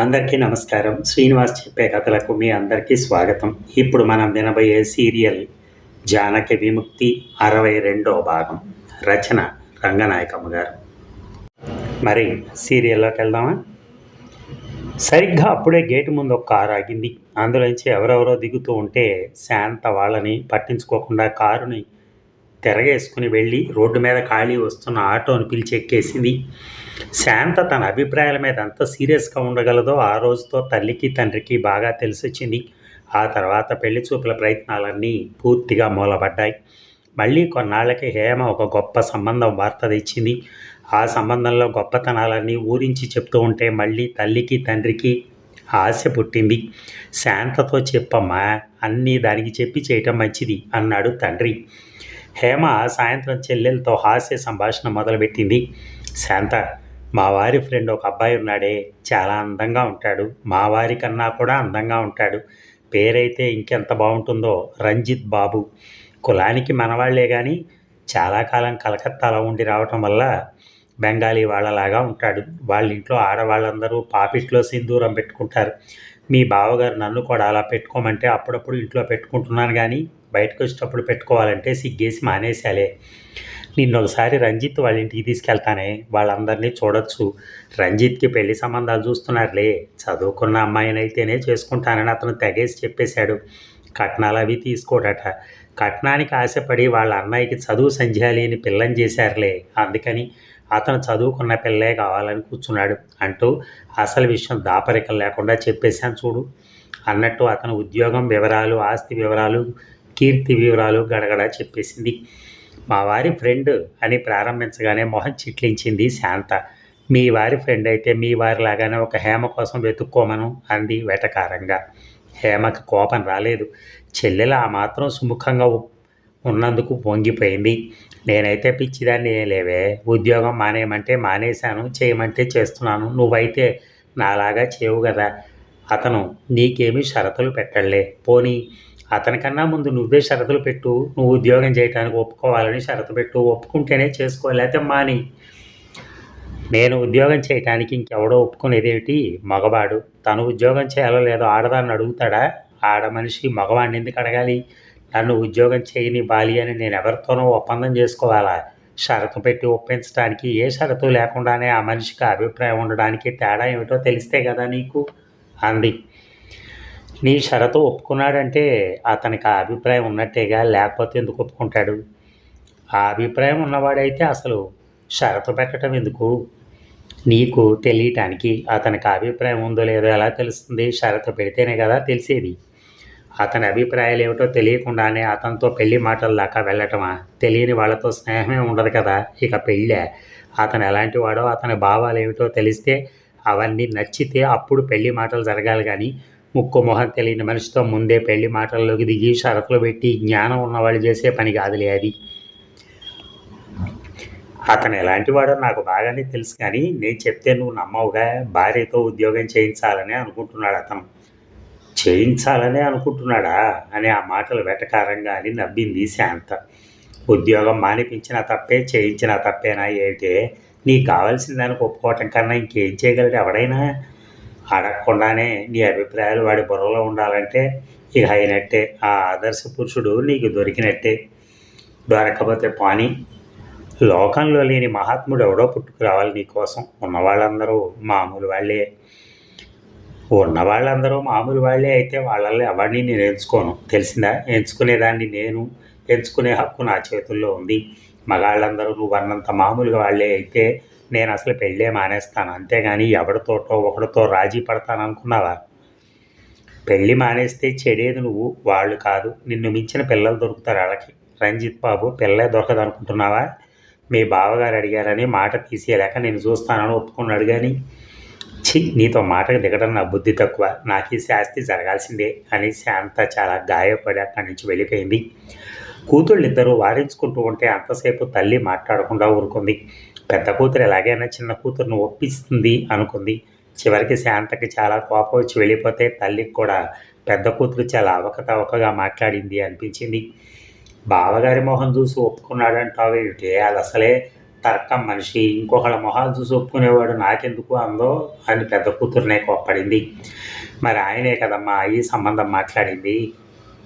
అందరికీ నమస్కారం. శ్రీనివాస్ చెప్పే కథలకు మీ అందరికీ స్వాగతం. ఇప్పుడు మనం వినబోయే సీరియల్ జానకి విముక్తి అరవై రెండో భాగం. రచన రంగనాయకమ్మ గారు. మరి సీరియల్లోకి వెళ్దామా? సరిగ్గా అప్పుడే గేటు ముందు ఒక కారు ఆగింది. అందులోంచి ఎవరెవరో దిగుతూ ఉంటే శాంత వాళ్ళని పట్టించుకోకుండా కారుని తిరగేసుకుని వెళ్ళి రోడ్డు మీద ఖాళీ వస్తున్న ఆటోని పిలిచి ఎక్కేసింది. శాంత తన అభిప్రాయాల మీద ఎంత సీరియస్గా ఉండగలదో ఆ రోజుతో తల్లికి తండ్రికి బాగా తెలిసొచ్చింది. ఆ తర్వాత పెళ్ళి చూపుల ప్రయత్నాలన్నీ పూర్తిగా మూలబడ్డాయి మళ్ళీ కొన్నాళ్ళకి హేమ ఒక గొప్ప సంబంధం వార్త తెచ్చింది. ఆ సంబంధంలో గొప్పతనాలన్నీ ఊరించి చెప్తూ ఉంటే మళ్ళీ తల్లికి తండ్రికి ఆశ పుట్టింది. శాంతతో చెప్పమ్మా అన్నీ దానికి చెప్పి చేయటం మంచిది అన్నాడు తండ్రి. హేమ సాయంత్రం చెల్లెలతో హాస్య సంభాషణ మొదలుపెట్టింది. శాంత మా వారి ఫ్రెండ్ ఒక అబ్బాయి ఉన్నాడే చాలా అందంగా ఉంటాడు. మా వారి కన్నా కూడా అందంగా ఉంటాడు. పేరైతే ఇంకెంత బాగుంటుందో రంజిత్ బాబు. కులానికి మనవాళ్ళే కానీ చాలా కాలం కలకత్తాలో ఉండి రావటం వల్ల బెంగాలీ వాళ్ళలాగా ఉంటాడు. వాళ్ళ ఇంట్లో ఆడవాళ్ళందరూ పాపిట్లో సింధూరం పెట్టుకుంటారు. మీ బావగారు నన్ను కూడా అలా పెట్టుకోమంటే అప్పుడప్పుడు ఇంట్లో పెట్టుకుంటున్నాను కానీ బయటకు వచ్చేటప్పుడు పెట్టుకోవాలంటే సిగ్గేసి మానేసాలే నిన్న ఒకసారి రంజిత్ వాళ్ళ ఇంటికి తీసుకెళ్తానే వాళ్ళందరినీ చూడొచ్చు. రంజిత్కి పెళ్ళి సంబంధాలు చూస్తున్నారులే. చదువుకున్న అమ్మాయినైతేనే చేసుకుంటానని అతను తెగేసి చెప్పేశాడు. కట్నాలు అవి తీసుకోడట. కట్నానికి ఆశపడి వాళ్ళ అన్నయ్యకి చదువు సంధ్యాలి అని పిల్లని చేశారులే. అందుకని అతను చదువుకున్న పిల్లే కావాలని కూర్చున్నాడు. అంటూ అసలు విషయం దాపరికం లేకుండా చెప్పేశాను చూడు. అన్నట్టు అతను ఉద్యోగం వివరాలు ఆస్తి వివరాలు కీర్తి వివరాలు గడగడ చెప్పేసింది. మా వారి ఫ్రెండ్ అని ప్రారంభించగానే మొహం చిట్లించింది శాంత. మీ వారి ఫ్రెండ్ అయితే మీ వారిలాగానే ఒక హేమ కోసం వెతుక్కోమను అంది వెటకారంగా. హేమకి కోపం రాలేదు. చెల్లెలు ఆ మాత్రం సుముఖంగా ఉన్నందుకు పొంగిపోయింది. నేనైతే పిచ్చిదాన్ని ఏం లేవే. ఉద్యోగం మానేయమంటే మానేశాను చేయమంటే చేస్తున్నాను. నువ్వైతే నాలాగా చేయవు కదా. అతను నీకేమీ షరతులు పెట్టలే పోనీ అతనికన్నా ముందు నువ్వే షరతులు పెట్టు నువ్వు ఉద్యోగం చేయడానికి ఒప్పుకోవాలని షరతు పెట్టు ఒప్పుకుంటేనే చేసుకో లేకపోతే మాని. నేను ఉద్యోగం చేయటానికి ఇంకెవడో ఒప్పుకునేదేమిటి? మగవాడు. తను ఉద్యోగం చేయాలో లేదో ఆడదాన్ని అడుగుతాడా? ఆడ మనిషి మగవాడిని ఎందుకు అడగాలి? నన్ను ఉద్యోగం చేయని బాలి అని నేను ఎవరితోనో ఒప్పందం చేసుకోవాలా? షరతు పెట్టి ఒప్పించడానికి ఏ షరతు లేకుండానే ఆ మనిషికి అభిప్రాయం ఉండడానికి తేడా ఏమిటో తెలిస్తే కదా నీకు? అంది. నీ షరతు ఒప్పుకున్నాడంటే అతనికి ఆ అభిప్రాయం ఉన్నట్టేగా లేకపోతే ఎందుకు ఒప్పుకుంటాడు? ఆ అభిప్రాయం ఉన్నవాడైతే అసలు షరతు పెట్టడం ఎందుకు? నీకు తెలియటానికి అతనికి అభిప్రాయం ఉందో లేదో ఎలా తెలుస్తుంది? షరతు పెడితేనే కదా తెలిసేది. అతని అభిప్రాయాలు ఏమిటో తెలియకుండానే అతనితో పెళ్ళి మాటల దాకా వెళ్ళటమా? తెలియని వాళ్ళతో స్నేహమే ఉండదు కదా. ఇక పెళ్ళే అతను ఎలాంటి వాడో అతని భావాలు ఏమిటో తెలిస్తే అవన్నీ నచ్చితే అప్పుడు పెళ్ళి మాటలు జరగాలి కానీ ముక్కు మొహం తెలియని మనిషితో ముందే పెళ్ళి మాటల్లోకి దిగి షరతులు పెట్టి జ్ఞానం ఉన్నవాళ్ళు చేసే పని కాదులే అది. అతను ఎలాంటి వాడో నాకు బాగానే తెలుసు కానీ నేను చెప్తే నువ్వు నమ్మవుగా? భార్యతో ఉద్యోగం చేయించాలని అనుకుంటున్నాడు అతను. చేయించాలనే అనుకుంటున్నాడా? అని ఆ మాటలు వెటకారంగా అని నవ్వింది శాంత. ఉద్యోగం మానిపించినా తప్పే చేయించినా తప్పేనా ఏంటి? నీకు కావాల్సిన దానికి ఒప్పుకోవటం కన్నా ఇంకేం చేయగలడు ఎవడైనా? అడగకుండానే నీ అభిప్రాయాలు వాడి బుర్రలో ఉండాలంటే ఇక అయినట్టే. ఆ ఆదర్శ పురుషుడు నీకు దొరికినట్టే. దొరకపోతే పాని లోకంలో లేని మహాత్ముడు ఎవడో పుట్టుకురావాలి నీకోసం ఉన్నవాళ్ళందరూ మామూలు వాళ్ళే. ఉన్న వాళ్ళందరూ మామూలు వాళ్ళే అయితే వాళ్ళల్లో ఎవరిని నేను ఎంచుకోను? తెలిసిందా? ఎంచుకునేదాన్ని నేను. ఎంచుకునే హక్కు నా చేతుల్లో ఉంది. మగాళ్ళందరూ నువ్వు అన్నంత మామూలుగా వాళ్ళే అయితే నేను అసలు పెళ్ళే మానేస్తాను. అంతేగాని ఎవరితోటో ఒకరితో రాజీ పడతాను అనుకున్నావా? పెళ్ళి మానేస్తే చెడేది నువ్వు వాళ్ళు కాదు. నిన్ను మించిన పిల్లలు దొరుకుతారు వాళ్ళకి రంజిత్ బాబు పిల్లే దొరకదు అనుకుంటున్నావా మీ బావగారు అడిగారని మాట తీసేయలేక నేను చూస్తానని ఒప్పుకున్నాడు కానీ ఛీ నీతో మాటకు దిగడం నా బుద్ధి తక్కువ. నాకు ఈ శాస్తి జరగాల్సిందే అని శాంత చాలా గాయపడి అక్కడి నుంచి వెళ్ళిపోయింది. కూతుళ్ళిద్దరూ ఇద్దరు వారించుకుంటూ ఉంటే అంతసేపు తల్లి మాట్లాడకుండా ఊరుకుంది. పెద్ద కూతురు ఎలాగైనా చిన్న కూతురును ఒప్పిస్తుంది అనుకుంది. చివరికి శాంతకి చాలా కోపం వచ్చి వెళ్ళిపోతే తల్లికి కూడా పెద్ద కూతురు చాలా అవకతవకగా మాట్లాడింది అనిపించింది. బావగారి మొహం చూసి ఒప్పుకున్నాడంటావు ఏమిటి? అది అసలే తర్కం మనిషి. ఇంకొకళ్ళ మొహాలు చూసి ఒప్పుకునేవాడు నాకెందుకు అందో అని పెద్ద కూతురునే కోప్పడింది. మరి ఆయనే కదమ్మా ఈ సంబంధం మాట్లాడింది.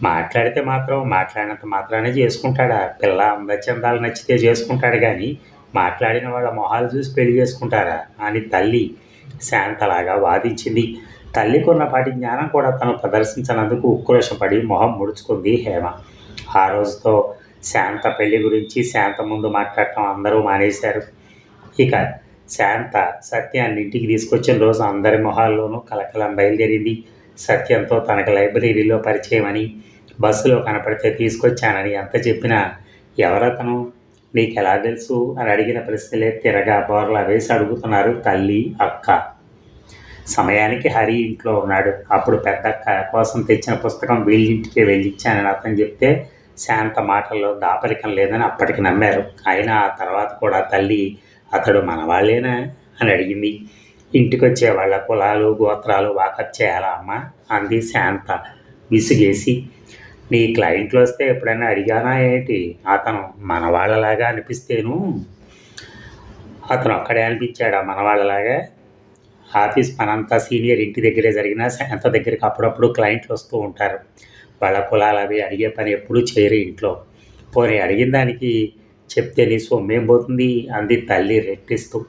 మాట్లాడితే మాత్రం మాట్లాడినంత మాత్రానే చేసుకుంటాడా? పిల్ల అందచందాలు నచ్చితే చేసుకుంటాడు కానీ మాట్లాడిన వాళ్ళ మొహాలు చూసి పెళ్ళి చేసుకుంటారా? అని తల్లి శాంతలాగా వాదించింది. తల్లికున్నపాటి జ్ఞానం కూడా తను ప్రదర్శించినందుకు ఉక్రోషపడి మొహం ముడుచుకుంది హేమ. ఆ రోజుతో శాంత పెళ్ళి గురించి శాంత ముందు మాట్లాడటం అందరూ మానేశారు. ఇక శాంత సత్యాన్ని ఇంటికి తీసుకొచ్చిన రోజు అందరి మొహాల్లోనూ కలకలం బయలుదేరింది. సత్యంతో తనకు లైబ్రరీలో పరిచయం అని బస్సులో కనపడితే తీసుకొచ్చానని ఎంత చెప్పినా ఎవరతను? నీకు ఎలా తెలుసు? అని అడిగిన ప్రశ్నలే తిరగా బోర్లా వేసి అడుగుతున్నారు తల్లి అక్క. సమయానికి హరి ఇంట్లో ఉన్నాడు. అప్పుడు పెద్దక్క కోసం తెచ్చిన పుస్తకం వీళ్ళింటికి వెళ్ళిచ్చానని అతను చెప్తే శాంత మాటల్లో దాపరికం లేదని అప్పటికి నమ్మారు. అయినా ఆ తర్వాత కూడా తల్లి అతడు మనవాళ్ళేనా? అని అడిగింది. ఇంటికి వచ్చే వాళ్ళ కులాలు గోత్రాలు వాకప్ చేయాలా అమ్మ? అంది శాంత విసిగేసి. నీ క్లయింట్లు వస్తే ఎప్పుడైనా అడిగానా ఏంటి? అతను మనవాళ్ళలాగా అనిపిస్తేను అతను అక్కడే అనిపించాడా. మనవాళ్ళలాగా ఆఫీస్ పనంతా సీనియర్ ఇంటి దగ్గరే జరిగినా శాంత దగ్గరికి అప్పుడప్పుడు క్లయింట్లు వస్తూ ఉంటారు. వాళ్ళ కులాలు అవి అడిగే పని ఎప్పుడూ చేయరు ఇంట్లో. పోనీ అడిగిన దానికి చెప్తే నీ సొమ్మేం పోతుంది? అంది తల్లి రెట్టిస్తూ.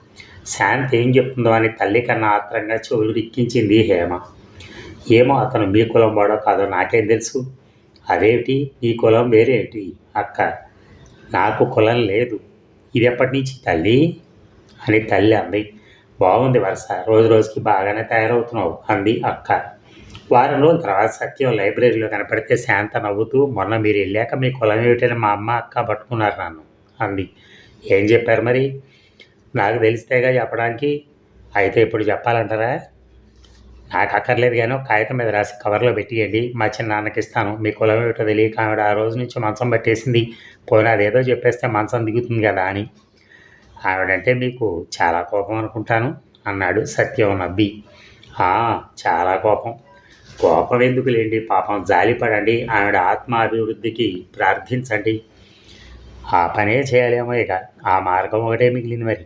శాంతి ఏం చెప్తుందో అని తల్లి కన్నా ఆత్రంగా చెవులు రిక్కించింది హేమ. ఏమో అతను మీ కులం వాడో కాదో నాకేం తెలుసు? అదేమిటి? నీ కులం వేరేమిటి? అక్క నాకు కులం లేదు. ఇది ఎప్పటి నుంచి తల్లి? అని తల్లి అంది. బాగుంది వరుస. రోజు రోజుకి బాగానే తయారవుతున్నావు అంది అక్క. వారం రోజుల తర్వాత సత్యం లైబ్రరీలో కనపడితే శాంత నవ్వుతూ మొన్న మీరు వెళ్ళాక మీ కులం ఏమిటని మా అమ్మ అక్క పట్టుకున్నారు నన్ను అంది. ఏం చెప్పారు మరి? నాకు తెలిస్తేగా చెప్పడానికి. అయితే ఇప్పుడు చెప్పాలంటారా? నాకు అక్కర్లేదు కానీ కాగితం మీద రాసి కవర్లో పెట్టియండి మా చిన్నాన్నకి ఇస్తాను. మీ కులం ఏమిటో తెలియక ఆవిడ ఆ రోజు నుంచి మంచం పట్టేసింది. పోయినా అదేదో చెప్పేస్తే మంచం దిగుతుంది కదా అని. ఆవిడంటే మీకు చాలా కోపం అనుకుంటాను అన్నాడు సత్యం నవ్వి. చాలా కోపం. కోపం ఎందుకు లేండి పాపం జాలిపడండి ఆవిడ ఆత్మ అభివృద్ధికి ప్రార్థించండి. ఆ పనే చేయాలేమో ఇక. ఆ మార్గం ఒకటే మిగిలింది మరి.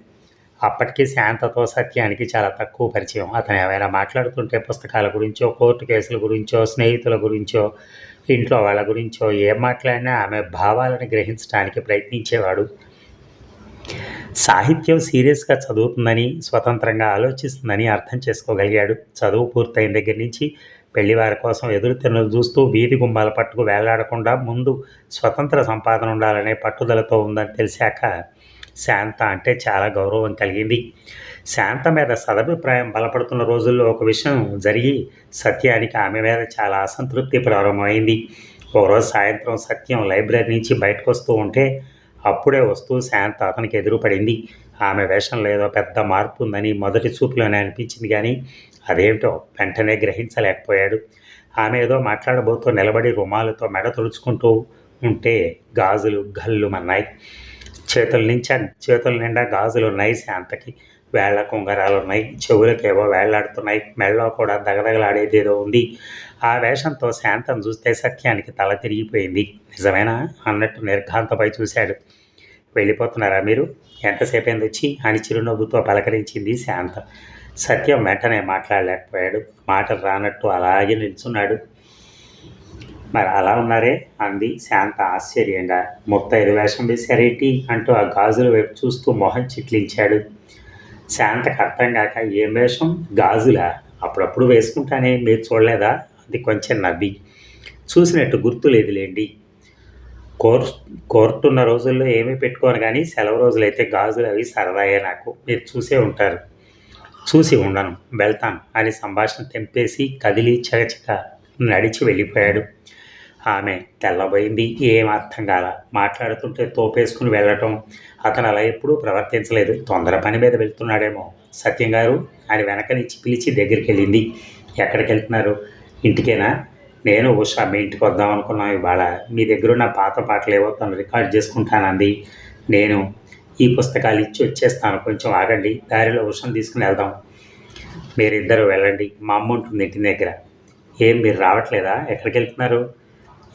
అప్పటికి శాంతతో సత్యానికి చాలా తక్కువ పరిచయం. అతను ఏమైనా మాట్లాడుతుంటే పుస్తకాల గురించో కోర్టు కేసుల గురించో స్నేహితుల గురించో ఇంట్లో వాళ్ళ గురించో ఏం మాట్లాడినా ఆమె భావాలను గ్రహించడానికి ప్రయత్నించేవాడు. సాహిత్యం సీరియస్గా చదువుతుందని స్వతంత్రంగా ఆలోచిస్తుందని అర్థం చేసుకోగలిగాడు. చదువు పూర్తయిన దగ్గర నుంచి పెళ్ళివారి కోసం ఎదురు చూస్తూ వీధి గుమ్మాల పట్టుకు వేలాడకుండా ముందు స్వతంత్ర సంపాదన ఉండాలనే పట్టుదలతో ఉందని తెలిసాక శాంత అంటే చాలా గౌరవం కలిగింది. శాంత మీద సదభిప్రాయం బలపడుతున్న రోజుల్లో ఒక విషయం జరిగి సత్యానికి ఆమె మీద చాలా అసంతృప్తి ప్రారంభమైంది. ఒకరోజు సాయంత్రం సత్యం లైబ్రరీ నుంచి బయటకు వస్తూ ఉంటే అప్పుడే వస్తూ శాంత అతనికి ఎదురుపడింది. ఆమె వేషంలో ఏదో పెద్ద మార్పు ఉందని మొదటి చూపులోనే అనిపించింది కానీ అదేమిటో వెంటనే గ్రహించలేకపోయాడు. ఆమె ఏదో మాట్లాడబోతూ నిలబడి రుమాలతో మెడ తుడుచుకుంటూ ఉంటే గాజులు గల్లుమన్నాయి చేతుల నుంచి చేతుల నిండా గాజులు ఉన్నాయి శాంతకి. వేళ్ళ కుంగరాలు ఉన్నాయి చెవులకేవో వేళ్ళాడుతున్నాయి. మెళ్ళలో కూడా దగదగలాడేది ఏదో ఉంది. ఆ వేషంతో శాంతం చూస్తే సత్యానికి తల తిరిగిపోయింది. నిజమేనా? అన్నట్టు నిర్ఘాంతపై చూశాడు. వెళ్ళిపోతున్నారా మీరు? ఎంతసేపు వచ్చి? అని చిరునవ్వుతో పలకరించింది శాంత. సత్యం వెంటనే మాట్లాడలేకపోయాడు. మాటలు రానట్టు అలాగే నిల్చున్నాడు. మరి అలా ఉన్నారే అంది శాంత ఆశ్చర్యంగా. ముత్తైదు వేషం వేశారేటి అంటూ ఆ గాజుల వైపు చూస్తూ మొహం చిట్లించాడు. శాంతకు అర్థం కాక ఏం వేషం? గాజులా? అప్పుడప్పుడు వేసుకుంటానే మీరు చూడలేదా? అది కొంచెం నవ్వి. చూసినట్టు గుర్తులేదులేండి కోర్ కోర్టున్న రోజుల్లో ఏమీ పెట్టుకోను కానీ సెలవు రోజులైతే గాజులు అవి సరదాయే నాకు. మీరు చూసే ఉంటారు. చూసి ఉండను వెళ్తాను అని సంభాషణ తెంపేసి కదిలి చకచక నడిచి వెళ్ళిపోయాడు. ఆమె తెల్లబోయింది. ఏం అర్థం కాల? మాట్లాడుతుంటే తోపేసుకుని వెళ్ళటం. అతను అలా ఎప్పుడూ ప్రవర్తించలేదు. తొందర పని మీద వెళ్తున్నాడేమో. సత్యం గారు అని వెనక నుంచి పిలిచి దగ్గరికి వెళ్ళింది. ఎక్కడికి వెళ్తున్నారు? ఇంటికేనా? నేను ఉషా మీ ఇంటికి వద్దాం అనుకున్నాం ఇవాళ మీ దగ్గర ఉన్న పాత పాటలు ఏవో తను రికార్డ్ చేసుకుంటానంది. నేను ఈ పుస్తకాలు ఇచ్చి వచ్చేస్తాను. కొంచెం ఆగండి. దారిలో ఉషం తీసుకుని వెళ్దాం. మీరిద్దరూ వెళ్ళండి. మా అమ్మ ఉంటుంది ఇంటి దగ్గర. ఏం మీరు రావట్లేదా? ఎక్కడికి వెళ్తున్నారు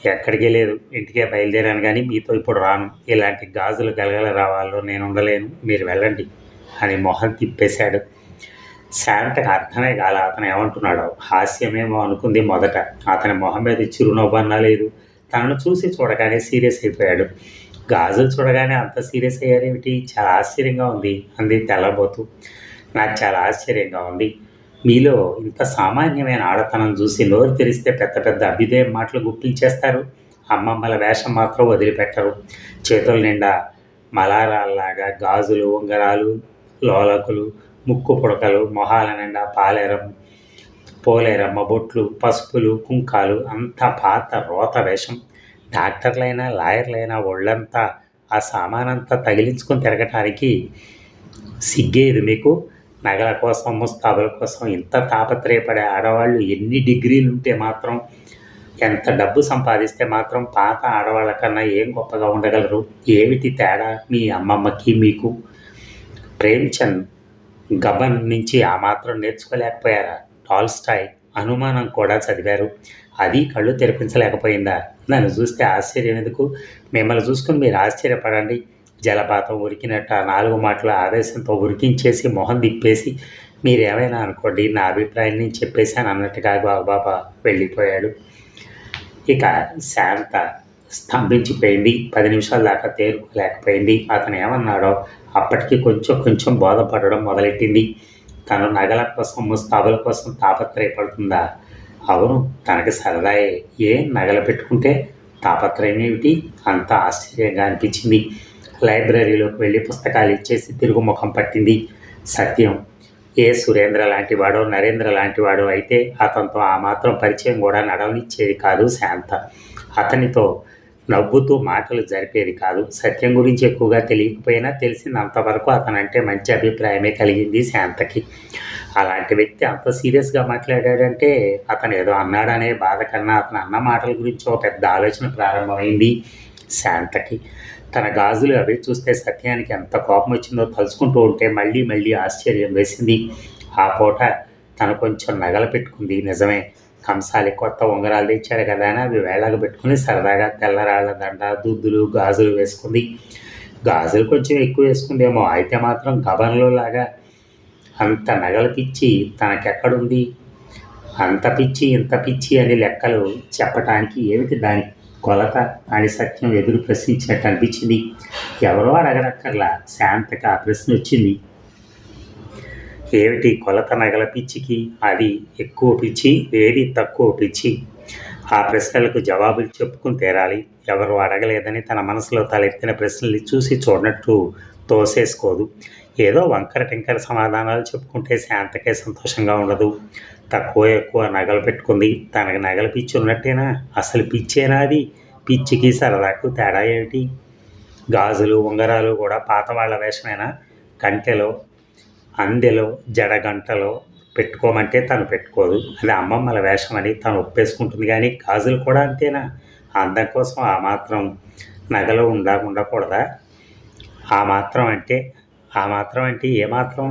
ఎక్కడికి లేదు ఇంటికే బయలుదేరాను కానీ మీతో ఇప్పుడు రాను. ఇలాంటి గాజులు గలగల రావాలో నేను ఉండలేను. మీరు వెళ్ళండి అని మొహం తిప్పేశాడు. శాంతకు అర్థమే కాల అతను ఏమంటున్నాడో? హాస్యమేమో అనుకుంది మొదట. అతని మొహం మీద చిరునవ్వు అన్నా లేదు. తనను చూసి చూడగానే సీరియస్ అయిపోయాడు. గాజులు చూడగానే అంత సీరియస్ అయ్యారేమిటి? చాలా ఆశ్చర్యంగా ఉంది అంది తెల్లబోతూ. నాకు చాలా ఆశ్చర్యంగా ఉంది. మీలో ఇంత సామాన్యమైన ఆడతనం చూసి నోరు తెరిస్తే పెద్ద పెద్ద అభ్యుదయం మాటలు గుప్పించేస్తారు. అమ్మమ్మల వేషం మాత్రం వదిలిపెట్టరు. చేతుల నిండా మలారాల్లాగా గాజులు ఉంగరాలు లోలకులు ముక్కు పుడకలు మొహాల నిండా పాలేరం పోలేరమ్మ బొట్లు పసుపులు కుంకాలు అంత పాత రోత వేషం. డాక్టర్లైనా లాయర్లైనా ఒళ్ళంతా ఆ సామానంతా తగిలించుకొని తిరగటానికి సిగ్గేది మీకు? నగల కోసం ముస్తాబుల కోసం ఇంత తాపత్రయపడే ఆడవాళ్ళు ఎన్ని డిగ్రీలు ఉంటే మాత్రం ఎంత డబ్బు సంపాదిస్తే మాత్రం పాత ఆడవాళ్ళ కన్నా ఏం గొప్పగా ఉండగలరు? ఏమిటి తేడా? మీ అమ్మమ్మకి మీకు ప్రేమ్చంద్ గబన్ నుంచి ఆ మాత్రం నేర్చుకోలేకపోయారా? టాల్స్టాయ్ అనుమానం కూడా చదివారు. అది కళ్ళు తెరిపించలేకపోయిందా? నన్ను చూస్తే ఆశ్చర్యం ఎందుకు మిమ్మల్ని చూసుకుని మీరు ఆశ్చర్యపడండి. జలపాతం ఉరికినట్టు ఆ నాలుగు మాటలు ఆవేశంతో ఉరికించేసి మొహం తిప్పేసి మీరేమైనా అనుకోండి నా అభిప్రాయం నేను చెప్పేశాను అన్నట్టుగా బాబా వెళ్ళిపోయాడు. ఇక శాంత స్తంభించిపోయింది. పది నిమిషాల దాకా తేరుకోలేకపోయింది. అతను ఏమన్నాడో అప్పటికి కొంచెం కొంచెం బోధపడడం మొదలెట్టింది. తను నగల కోసం ముస్తాబుల కోసం తాపత్రయపడుతుందా? అవును తనకి సరదాయే. ఏ నగలు పెట్టుకుంటే తాపత్రయం ఏమిటి? అంత ఆశ్చర్యంగా అనిపించింది. లైబ్రరీలోకి వెళ్ళి పుస్తకాలు ఇచ్చేసి తిరుగు ముఖం పట్టింది సత్యం. ఏ సురేంద్ర లాంటివాడో నరేంద్ర లాంటివాడో అయితే అతనితో ఆ మాత్రం పరిచయం కూడా నడవనిచ్చేది కాదు శాంత. అతనితో నవ్వుతూ మాటలు జరిపేది కాదు. సత్యం గురించి ఎక్కువగా తెలియకపోయినా తెలిసినంతవరకు అతనంటే మంచి అభిప్రాయమే కలిగింది శాంతకి. అలాంటి వ్యక్తి అంత సీరియస్గా మాట్లాడాడంటే అతను ఏదో అన్నాడనే బాధ కన్నా అతను అన్న మాటల గురించి ఒక పెద్ద ఆలోచన ప్రారంభమైంది శాంతకి. తన గాజులు అవి చూస్తే సత్యానికి ఎంత కోపం వచ్చిందో తలుచుకుంటూ ఉంటే మళ్ళీ మళ్ళీ ఆశ్చర్యం వేసింది. ఆ పూట తను కొంచెం నగలు పెట్టుకుంది. నిజమే కంసాలి కొత్త ఉంగరాలు తెచ్చాడు కదా అని అవి వేళకు పెట్టుకుని సరదాగా తెల్లరాళ్ళ దండ దుద్దులు గాజులు వేసుకుంది. గాజులు కొంచెం ఎక్కువ వేసుకుందేమో అయితే మాత్రం గబన్లో లాగా అంత నగలు పిచ్చి తనకెక్కడుంది? అంత పిచ్చి ఇంత పిచ్చి అని లెక్కలు చెప్పటానికి ఏమిటి దాని కొలత అని సత్యం ఎదురు ప్రశ్నించినట్టు అనిపించింది. ఎవరో అడగనక్కర్లా శాంతకి ఆ ప్రశ్న వచ్చింది. ఏమిటి కొలత నగల పిచ్చికి? అది ఎక్కువ పిచ్చి ఏది తక్కువ పిచ్చి? ఆ ప్రశ్నలకు జవాబులు చెప్పుకుని తీరాలి. ఎవరు అడగలేదని తన మనసులో తలెత్తిన ప్రశ్నలు చూసి చూడనట్టు తోసేసుకోదు. ఏదో వంకర టింకర సమాధానాలు చెప్పుకుంటే శాంతకే సంతోషంగా ఉండదు. తక్కువ ఎక్కువ నగలు పెట్టుకుంది. తనకు నగలు పిచ్చి ఉన్నట్టేనా? అసలు పిచ్చేనా అది? పిచ్చికి సరదాకు తేడా ఏమిటి గాజులు ఉంగరాలు కూడా పాత వాళ్ళ వేషమేనా? కంటెలో అందెలో జడగంటలో పెట్టుకోమంటే తను పెట్టుకోదు. అది అమ్మమ్మల వేషం అని తను ఒప్పేసుకుంటుంది కానీ గాజులు కూడా అంతేనా? అందం కోసం ఆ మాత్రం నగలు ఉండా ఉండకూడదా? ఆ మాత్రం అంటే ఆ మాత్రం అంటే ఏమాత్రం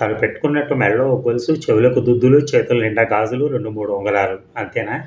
తను పెట్టుకున్నట్టు మెడలో గొలుసు చెవులకు దుద్దులు చేతులు నిండా గాజులు రెండు మూడు ఉంగరాలు. అంతేనా?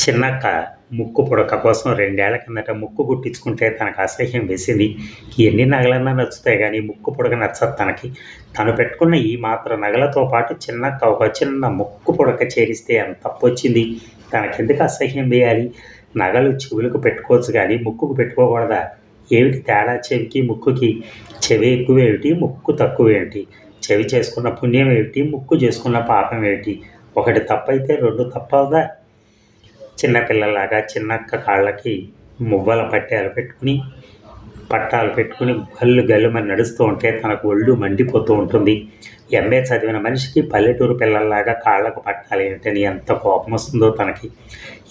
చిన్నక్క ముక్కు పుడక కోసం రెండేళ్ళ కిందట ముక్కు కుట్టించుకుంటే తనకు అసహ్యం వేసింది. ఎన్ని నగలన్నా నచ్చుతాయి కానీ ముక్కు పుడక నచ్చదు తనకి. తను పెట్టుకున్న ఈ మాత్రం నగలతో పాటు చిన్నక్క ఒక చిన్న ముక్కు పుడక చేరిస్తే అంత తప్పొచ్చింది? తనకెందుకు అసహ్యం వేయాలి? నగలు చెవులకు పెట్టుకోవచ్చు కానీ ముక్కుకు పెట్టుకోకూడదా? ఏమిటి తేడా చెవికి ముక్కుకి? చెవి ఎక్కువేమిటి ముక్కు తక్కువేమిటి? చెవి చేసుకున్న పుణ్యం ఏమిటి? ముక్కు చేసుకున్న పాపం ఏమిటి? ఒకటి తప్పైతే రెండు తప్పవుదా? చిన్నపిల్లలాగా చిన్నక్క కాళ్ళకి మువ్వల పట్టాలు పెట్టుకుని పట్టాలు పెట్టుకుని గల్లు గల్లుమని నడుస్తూ ఉంటే తనకు ఒళ్ళు మండిపోతూ ఉంటుంది. ఎంఏ చదివిన మనిషికి పల్లెటూరు పిల్లల్లాగా కాళ్ళకు పట్టాలి ఏంటని ఎంత కోపం వస్తుందో తనకి.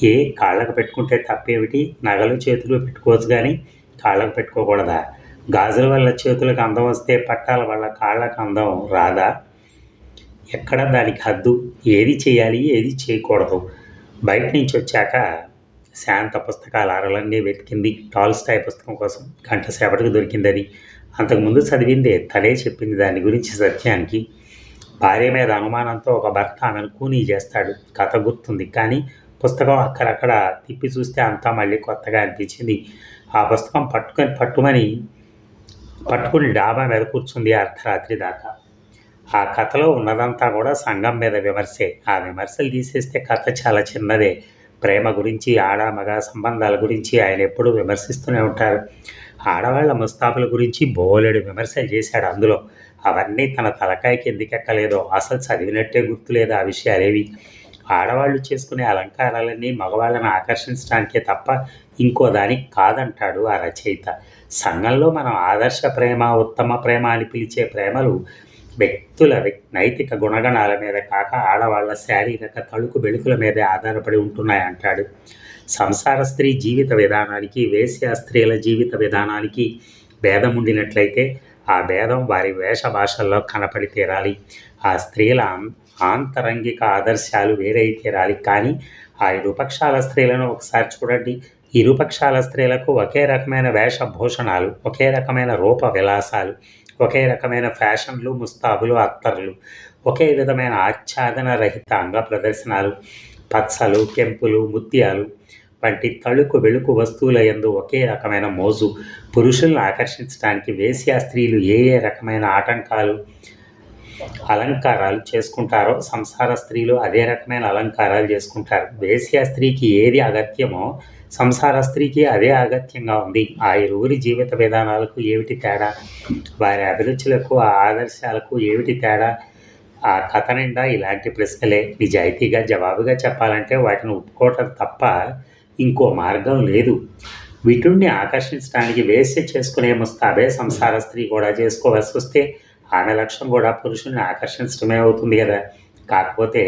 ఏ కాళ్ళకు పెట్టుకుంటే తప్పేమిటి? నగలు చేతులు పెట్టుకోవచ్చు కానీ కాళ్ళకు పెట్టుకోకూడదా? గాజుల వల్ల చేతులకు అందం వస్తే పట్టాల వల్ల కాళ్ళకు అందం రాదా? ఎక్కడ దానికి హద్దు. ఏది చేయాలి ఏది చేయకూడదు. బయట నుంచి వచ్చాక శాంత పుస్తకాల అరలన్నీ వెతికింది. టాల్స్టాయ్ పుస్తకం కోసం గంట సేపటికి దొరికింది అది అంతకుముందు చదివిందే తనే చెప్పింది దాని గురించి సత్యానికి. భార్య మీద అనుమానంతో ఒక భర్త ఆమెను కూనీ చేస్తాడు. కథ గుర్తుంది కానీ పుస్తకం అక్కడక్కడ తిప్పి చూస్తే అంతా మళ్ళీ కొత్తగా అనిపించింది. ఆ పుస్తకం పట్టుకొని పట్టుమని పట్టుకుని డాబా మీద కూర్చుంది అర్ధరాత్రి దాకా. ఆ కథలో ఉన్నదంతా కూడా సంఘం మీద విమర్శే. ఆ విమర్శలు తీసేస్తే కథ చాలా చిన్నదే. ప్రేమ గురించి ఆడ మగ సంబంధాల గురించి ఆయన ఎప్పుడూ విమర్శిస్తూనే ఉంటారు. ఆడవాళ్ళ ముస్తాబుల గురించి బోలెడు విమర్శలు చేశాడు అందులో. అవన్నీ తన తలకాయకి ఎందుకెక్కలేదో అసలు చదివినట్టే గుర్తులేదు ఆ విషయాలేవి. ఆడవాళ్ళు చేసుకునే అలంకారాలన్నీ మగవాళ్ళని ఆకర్షించడానికే తప్ప ఇంకో దానికి కాదంటాడు ఆ రచయిత. సంఘంలో మనం ఆదర్శ ప్రేమ ఉత్తమ ప్రేమ అని పిలిచే ప్రేమలు వ్యక్తుల నైతిక గుణగణాల మీద కాక ఆడవాళ్ళ శారీరక తళుకు బెళుకుల మీదే ఆధారపడి ఉంటున్నాయంటాడు. సంసార స్త్రీ జీవిత విధానానికి వేశ్య స్త్రీల జీవిత విధానానికి భేదం ఉండినట్లయితే ఆ భేదం వారి వేష భాషల్లో కనపడి తీరాలి. ఆ స్త్రీల ఆంతరంగిక ఆదర్శాలు వేరై తీరాలి. కానీ ఆ ఇరుపక్షాల స్త్రీలను ఒకసారి చూడండి. ఇరుపక్షాల స్త్రీలకు ఒకే రకమైన వేషభూషణాలు ఒకే రకమైన రూప విలాసాలు ఒకే రకమైన ఫ్యాషన్లు ముస్తాబులు అత్తర్లు ఒకే విధమైన ఆచ్ఛాదన రహిత అంగ ప్రదర్శనలు పచ్చలు కెంపులు ముత్యాలు వంటి తళుకు వెలుకు వస్తువుల ఎందు ఒకే రకమైన మోజు. పురుషులను ఆకర్షించడానికి వేశ్యా స్త్రీలు ఏ ఏ రకమైన ఆటంకాలు అలంకారాలు చేసుకుంటారో సంసార స్త్రీలు అదే రకమైన అలంకారాలు చేసుకుంటారు. వేశ్యా స్త్రీకి ఏది అగత్యమో సంసార స్త్రీకి అదే అగత్యంగా ఉంది. ఆ ఇరువురి జీవిత విధానాలకు ఏమిటి తేడా? వారి అభిరుచులకు ఆ ఆదర్శాలకు ఏమిటి తేడా? ఆ కథ నిండా ఇలాంటి ప్రశ్నలే. నిజాయితీగా జవాబుగా చెప్పాలంటే వాటిని ఒప్పుకోవటం తప్ప ఇంకో మార్గం లేదు. వీటిని ఆకర్షించడానికి వేసి చేసుకునే ముస్తాబే సంసార స్త్రీ కూడా చేసుకోవాల్సి వస్తే ఆమె లక్ష్యం కూడా పురుషుల్ని ఆకర్షించడమే అవుతుంది కదా. కాకపోతే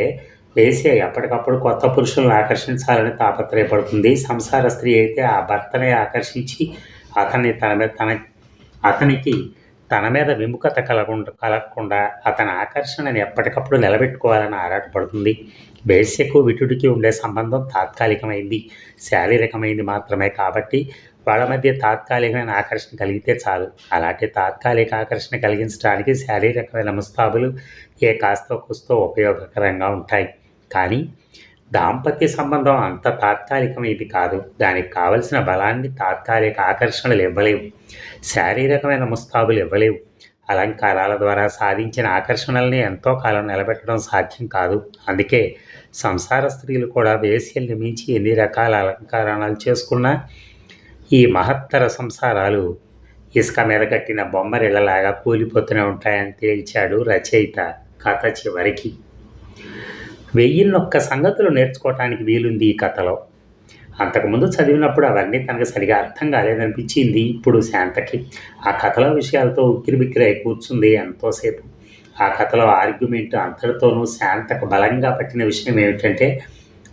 వేసే ఎప్పటికప్పుడు కొత్త పురుషులను ఆకర్షించాలని తాపత్రయపడుతుంది. సంసార స్త్రీ అయితే ఆ భర్తనే ఆకర్షించి అతన్ని తన మీద తన అతనికి తన మీద విముఖత కలగకుండా కలగకుండా అతని ఆకర్షణని ఎప్పటికప్పుడు నిలబెట్టుకోవాలని ఆరాటపడుతుంది. వేశ్యకు విటుడికి ఉండే సంబంధం తాత్కాలికమైంది. శారీరకమైంది మాత్రమే కాబట్టి వాళ్ళ మధ్య తాత్కాలికమైన ఆకర్షణ కలిగితే చాలు. అలాంటి తాత్కాలిక ఆకర్షణ కలిగించడానికి శారీరకమైన ముస్తాబులు ఏ కాస్తో కూస్తో ఉపయోగకరంగా ఉంటాయి. కానీ దాంపత్య సంబంధం అంత తాత్కాలికమైంది కాదు. దానికి కావలసిన బలాన్ని తాత్కాలిక ఆకర్షణలు ఇవ్వలేవు. శారీరకమైన ముస్తాబులు ఇవ్వలేవు. అలంకారాల ద్వారా సాధించిన ఆకర్షణల్ని ఎంతో కాలం నిలబెట్టడం సాధ్యం కాదు. అందుకే సంసార స్త్రీలు కూడా వేశ్యల్ని మించి ఎన్ని రకాల అలంకారాలు చేసుకున్నా ఈ మహత్తర సంసారాలు ఇసుక మీద కట్టిన బొమ్మరిళ్ళలాగా కూలిపోతూనే ఉంటాయని తేల్చాడు రచయిత కథ చివరికి. వెయ్యిన్నొక్క సంగతులు నేర్చుకోవటానికి వీలుంది ఈ కథలో. అంతకుముందు చదివినప్పుడు అవన్నీ తనకు సరిగా అర్థం కాలేదనిపించింది. ఇప్పుడు శాంతకి ఆ కథలో విషయాలతో ఉక్కిరిబిక్కిరై కూర్చుంది ఎంతోసేపు ఆ కథలో ఆర్గ్యుమెంట్ అంతటితోనూ శాంతకు బలంగా పట్టిన విషయం ఏమిటంటే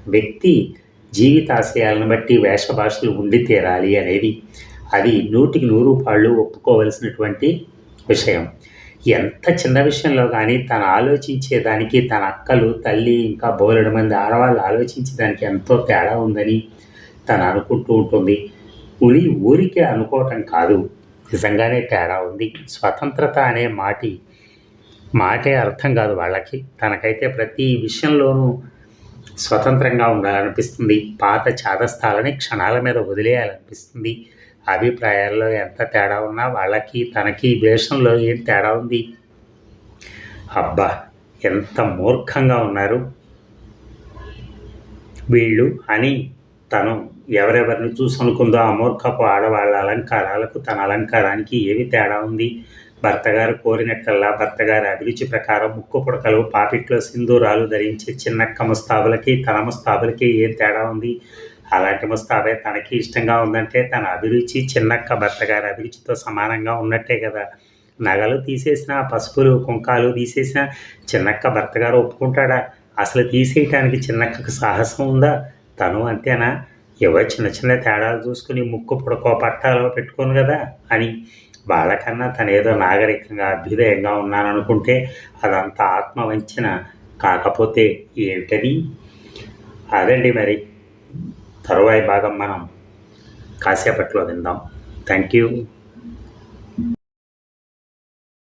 వ్యక్తి జీవితాశయాలను బట్టి వేషభాషలు ఉండి తీరాలి అనేది. అది నూటికి నూరు పాళ్ళు ఒప్పుకోవలసినటువంటి విషయం. ఎంత చిన్న విషయంలో కానీ తను ఆలోచించేదానికి తన అక్కలు తల్లి ఇంకా బోలెడు మంది ఆడవాళ్ళు ఆలోచించేదానికి ఎంతో తేడా ఉందని తను అనుకుంటూ ఉంటుంది. ఉని ఊరికే అనుకోవటం కాదు. నిజంగానే తేడా ఉంది. స్వతంత్రత అనే మాటి మాటే అర్థం కాదు వాళ్ళకి. తనకైతే ప్రతి విషయంలోనూ స్వతంత్రంగా ఉండాలనిపిస్తుంది. పాత చాదస్థాలని క్షణాల మీద వదిలేయాలనిపిస్తుంది. అభిప్రాయాల్లో ఎంత తేడా ఉన్నా వాళ్ళకి తనకి వేషంలో ఏం తేడా ఉంది? అబ్బా ఎంత మూర్ఖంగా ఉన్నారు. వీళ్ళు అని తను ఎవరెవరిని చూసనుకుందో ఆ మూర్ఖపు ఆడవాళ్ళ అలంకారాలకు తన అలంకారానికి ఏమి తేడా ఉంది? భర్తగారు కోరినట్టల్లా భర్తగారి అభిరుచి ప్రకారం ముక్కు పుడకలు పాపిట్లో సింధూరాలు ధరించే చిన్నక్క ముస్తాబులకి తన ముస్తాబులకి ఏం తేడా ఉంది? అలాంటి ముస్తాబే తనకి ఇష్టంగా ఉందంటే తన అభిరుచి చిన్నక్క భర్తగారి అభిరుచితో సమానంగా ఉన్నట్టే కదా. నగలు తీసేసిన పసుపులు కుంకాలు తీసేసిన చిన్నక్క భర్తగారు ఒప్పుకుంటాడా? అసలు తీసేయటానికి చిన్నక్కకు సాహసం ఉందా? తను అంతేనా? ఏవో చిన్న చిన్న తేడాలు చూసుకుని ముక్కు పుడకో పట్టాలో పెట్టుకోను కదా అని. వాళ్ళకన్నా తను ఏదో నాగరికంగా అభ్యుదయంగా ఉన్నాననుకుంటే అదంతా ఆత్మవంచన కాకపోతే ఏమిటది? అదండి మరి. తరువాయి భాగం మనం కాసేపట్లో విందాం. Thank you